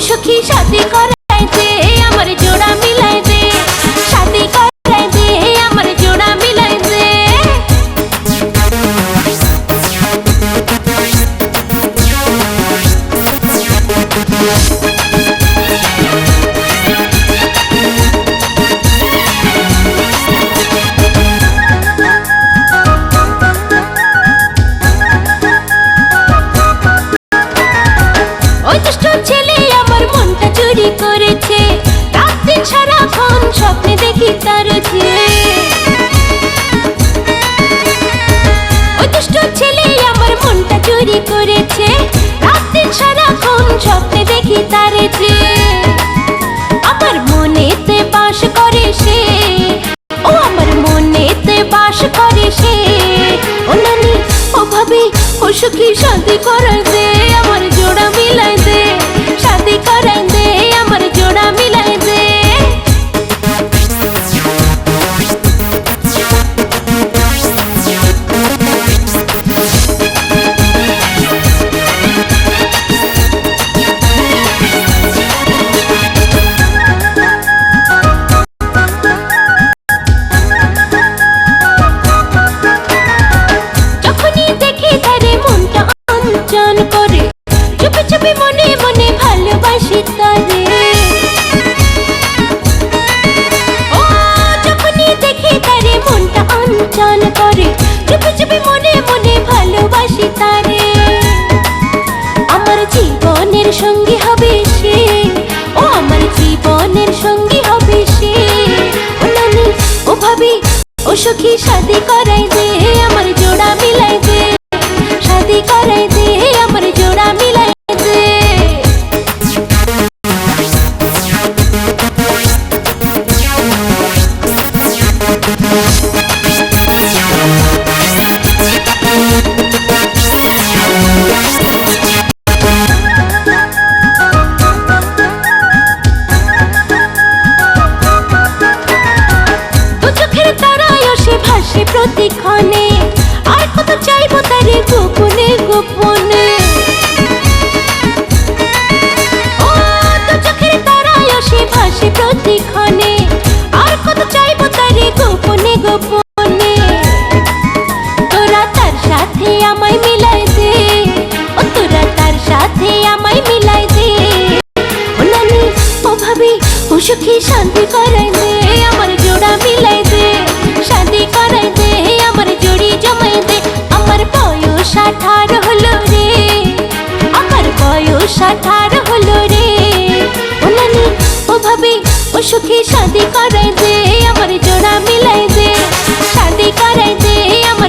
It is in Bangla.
সখী সাথী করাই দে আমার জোড়া মিলাই দে সাথী করাই দে আমার জোড়া মিলাই দে ভাবি ও সখী শাদি করাই দে আমার জোড়া মিলাই ভাবি ও সখী শাদি করাই দে আমার জোড়া মিলাই দে শাদি করাই দে প্রতিক্ষণে আর কত চাইব তারে গোপনে গোপনে। ও দু চোখের তারায় সে ভাসে প্রতিক্ষণে। আর কত চাইব তারে গোপনে গোপনে। আমায় ও সুখী শান্তি করাই দে আমার জোড়া মিলাই দে শান্তি করাই দে আমার জোড়ি জমাই দে আমার বয়স আঠারো হলো রে, আমার বয়স আঠারো হলো রে। ও নানি, ও ভাবি, ও সুখী শান্তি করাই দে আমার জোড়া মিলাই দে শান্তি করাই দে আমার